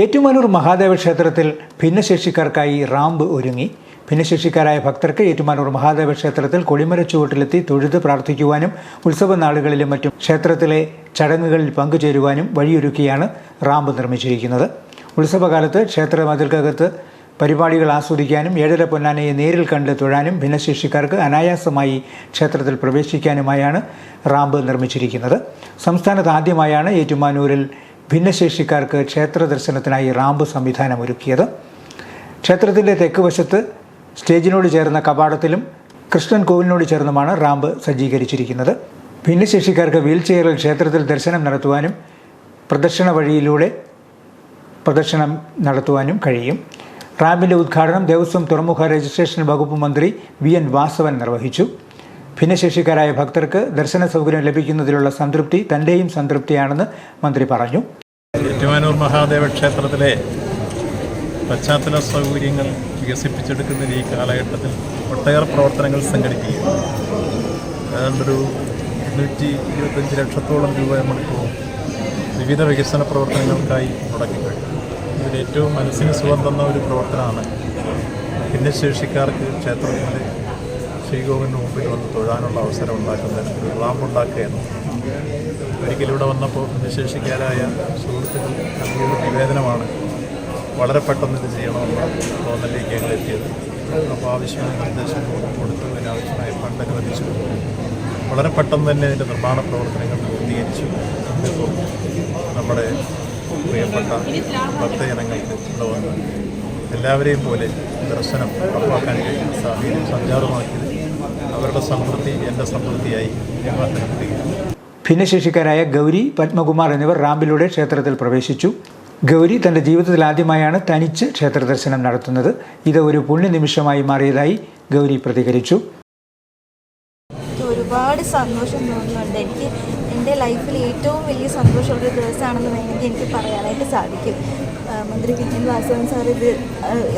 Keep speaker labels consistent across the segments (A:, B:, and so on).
A: ഏറ്റുമാനൂർ മഹാദേവ ക്ഷേത്രത്തിൽ ഭിന്നശേഷിക്കാർക്കായി റാമ്പ് ഒരുങ്ങി. ഭിന്നശേഷിക്കാരായ ഭക്തർക്ക് ഏറ്റുമാനൂർ മഹാദേവ ക്ഷേത്രത്തിൽ കൊടിമര ചുവട്ടിലെത്തി തൊഴുത് പ്രാർത്ഥിക്കുവാനും ഉത്സവ നാളുകളിലും മറ്റും ക്ഷേത്രത്തിലെ ചടങ്ങുകളിൽ പങ്കുചേരുവാനും വഴിയൊരുക്കിയാണ് റാമ്പ് നിർമ്മിച്ചിരിക്കുന്നത്. ഉത്സവകാലത്ത് ക്ഷേത്ര മതിൽക്കകത്ത് പരിപാടികൾ ആസ്വദിക്കാനും ഏഴര പൊന്നാനയെ നേരിൽ കണ്ട് തൊഴാനും ഭിന്നശേഷിക്കാർക്ക് അനായാസമായി ക്ഷേത്രത്തിൽ പ്രവേശിക്കാനുമായാണ് റാമ്പ് നിർമ്മിച്ചിരിക്കുന്നത്. സംസ്ഥാനത്ത് ആദ്യമായാണ് ഏറ്റുമാനൂരിൽ ഭിന്നശേഷിക്കാർക്ക് ക്ഷേത്ര ദർശനത്തിനായി റാമ്പ് സംവിധാനം ഒരുക്കിയത്. ക്ഷേത്രത്തിന്റെ തെക്ക് വശത്ത് സ്റ്റേജിനോട് ചേർന്ന കപാടത്തിലും കൃഷ്ണൻ കോവിലിനോട് ചേർന്നുമാണ് റാമ്പ് സജ്ജീകരിച്ചിരിക്കുന്നത്. ഭിന്നശേഷിക്കാർക്ക് വീൽ ചെയറിൽ ക്ഷേത്രത്തിൽ ദർശനം നടത്തുവാനും പ്രദക്ഷിണ വഴിയിലൂടെ പ്രദർശനം നടത്തുവാനും കഴിയും. റാമ്പിന്റെ ഉദ്ഘാടനം ദേവസ്വം തുറമുഖ രജിസ്ട്രേഷൻ വകുപ്പ് മന്ത്രി വി എൻ വാസവൻ നിർവഹിച്ചു. ഭിന്നശേഷിക്കാരായ ഭക്തർക്ക് ദർശന സൗകര്യം ലഭിക്കുന്നതിലുള്ള സംതൃപ്തി തന്റെയും സംതൃപ്തിയാണെന്ന് മന്ത്രി പറഞ്ഞു.
B: ഏറ്റുമാനൂർ മഹാദേവ ക്ഷേത്രത്തിലെ പശ്ചാത്തല സൗകര്യങ്ങൾ വികസിപ്പിച്ചെടുക്കുന്നതിന് ഈ കാലഘട്ടത്തിൽ ഒട്ടേറെ പ്രവർത്തനങ്ങൾ സംഘടിപ്പിക്കുക ഏതാണ്ടൊരു ഇരുന്നൂറ്റി ഇരുപത്തഞ്ച് ലക്ഷത്തോളം രൂപ നമ്മളിപ്പോൾ വിവിധ വികസന പ്രവർത്തനങ്ങൾക്കായി മുടക്കിക്കഴിഞ്ഞു ഇതിൽ ഏറ്റവും മനസ്സിന് സുഖം തന്ന ഒരു പ്രവർത്തനമാണ് ഭിന്നശേഷിക്കാർക്ക് ക്ഷേത്രത്തിൽ ശ്രീകോവിലിന് മുമ്പിൽ വന്ന് തൊഴാനുള്ള അവസരം ഉണ്ടാക്കുന്നതിന് ഒരു ഒരിക്കലും ഇവിടെ വന്നപ്പോൾ ഭിന്നശേഷിക്കാരായ സുഹൃത്തുക്കൾ നൽകിയൊരു നിവേദനമാണ്. വളരെ പെട്ടെന്ന് ഇത് ചെയ്യണമെന്ന് തോന്നലിലേക്ക് ഞങ്ങൾ എത്തിയത്. അപ്പോൾ ആവശ്യമായ നിർദ്ദേശം കൊടുത്തു അതിനാവശ്യമായ ഫണ്ട് അനുവദിച്ചു. വളരെ പെട്ടെന്ന് തന്നെ ഇതിന്റെ നിർമ്മാണ പ്രവർത്തനങ്ങൾ പൂർത്തീകരിച്ചു. ഇന്നിപ്പോൾ നമ്മുടെ പ്രിയപ്പെട്ട ഭക്തജനങ്ങൾക്ക് ഇവിടെ എല്ലാവരെയും പോലെ ദർശനം ഉറപ്പാക്കാൻ കഴിയുന്ന സാഹചര്യം സഞ്ചാരമാക്കിയത് അവരുടെ സമൃദ്ധി എന്റെ സമൃദ്ധിയായി ഞാൻ
A: ഭിന്നശേഷിക്കാരായ ഗൗരി പത്മകുമാർ എന്നിവർ റാമ്പിലൂടെ ക്ഷേത്രത്തിൽ പ്രവേശിച്ചു. ഗൗരി തന്റെ ജീവിതത്തിൽ ആദ്യമായാണ് തനിച്ച് ക്ഷേത്ര ദർശനം നടത്തുന്നത്. ഇത് ഒരു പുണ്യനിമിഷമായി മാറിയതായി ഗൗരി പ്രതികരിച്ചു.
C: ഒരുപാട് സന്തോഷം തോന്നുന്നുണ്ട്. എനിക്ക് എന്റെ ലൈഫിൽ ഏറ്റവും വലിയ സന്തോഷമുള്ള ദിവസമാണെന്ന് വേണമെങ്കിൽ എനിക്ക് പറയാനായിട്ട് സാധിക്കും. മന്ത്രി എൻ വാസവൻ സാർ ഇത്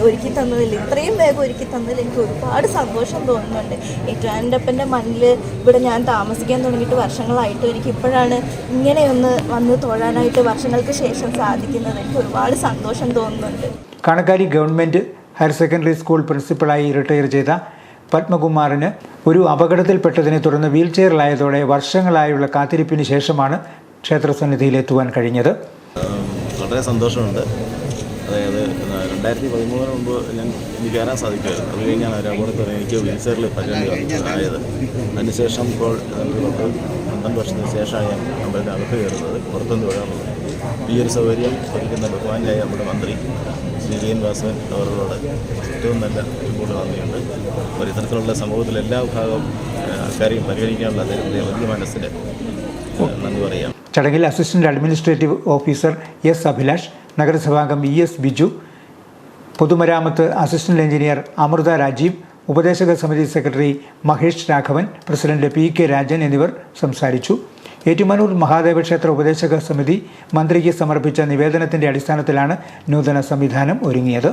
C: ഒരുക്കി തന്നതിൽ ഇത്രയും വേഗം ഒരുക്കി തന്നതിൽ എനിക്ക് ഒരുപാട് സന്തോഷം തോന്നുന്നുണ്ട്. ഏറ്റവും എന്റെ അപ്പന്റെ മണ്ണിൽ ഇവിടെ ഞാൻ താമസിക്കാൻ തുടങ്ങിയിട്ട് വർഷങ്ങളായിട്ട് എനിക്ക് ഇപ്പോഴാണ് ഇങ്ങനെയൊന്ന് വന്ന് തൊഴാനായിട്ട് വർഷങ്ങൾക്ക് ശേഷം സാധിക്കുന്നത്. എനിക്ക് ഒരുപാട് സന്തോഷം തോന്നുന്നുണ്ട്.
A: Kanakkari government higher secondary school പ്രിൻസിപ്പളായി retire ചെയ്ത പത്മകുമാറിന് ഒരു അപകടത്തിൽപ്പെട്ടതിനെ തുടർന്ന് വീൽ ചെയറിലായതോടെ വർഷങ്ങളായുള്ള കാത്തിരിപ്പിന് ശേഷമാണ് ക്ഷേത്രസന്നിധിയിലെത്തുവാൻ കഴിഞ്ഞത്.
D: വളരെ സന്തോഷമുണ്ട്. അതായത് രണ്ടായിരത്തി പതിമൂന്നിന് മുമ്പ് ഞാൻ എനിക്ക് കയറാൻ സാധിക്കുമായിരുന്നു. അത് കഴിഞ്ഞാണ് ഒരു അപകടത്തിൽ എനിക്ക് വീൽചെയറിൽ പകരേണ്ടി ആയത് അതിനുശേഷം ഇപ്പോൾ ഒരു പന്ത്രണ്ട് വർഷത്തിന് ശേഷമാണ് ഞാൻ അമ്പലത്തിന് അകത്ത് കയറുന്നത് പുറത്തുനിന്ന് വരാറുള്ളത് ഈ ഒരു സൗകര്യം ഒരുക്കുന്ന ബഹുമാനായ നമ്മുടെ മന്ത്രി ശ്രീ ജയൻ വാസവൻ അവരോട് ഏറ്റവും നല്ല ഒരുപാട് നന്ദിയുണ്ട് അപ്പോൾ ഇത്തരത്തിലുള്ള സമൂഹത്തിലെ എല്ലാ ആൾക്കാരെയും പരിഗണിക്കാനുള്ള അദ്ദേഹത്തിന്റെ വലിയ മനസ്സിന് നന്ദി പറയാം.
A: ചടങ്ങിൽ assistant administrative officer S Abhilash നഗരസഭാംഗം E S Biju പൊതുമരാമത്ത് അസിസ്റ്റന്റ് എഞ്ചിനീയർ അമൃത രാജീവ് ഉപദേശക സമിതി secretary Mahesh Raghavan president P K Rajan എന്നിവർ സംസാരിച്ചു. ഏറ്റുമാനൂർ മഹാദേവ ക്ഷേത്ര ഉപദേശക സമിതി മന്ത്രിക്ക് സമർപ്പിച്ച നിവേദനത്തിന്റെ അടിസ്ഥാനത്തിലാണ് നൂതന സംവിധാനം ഒരുങ്ങിയത്.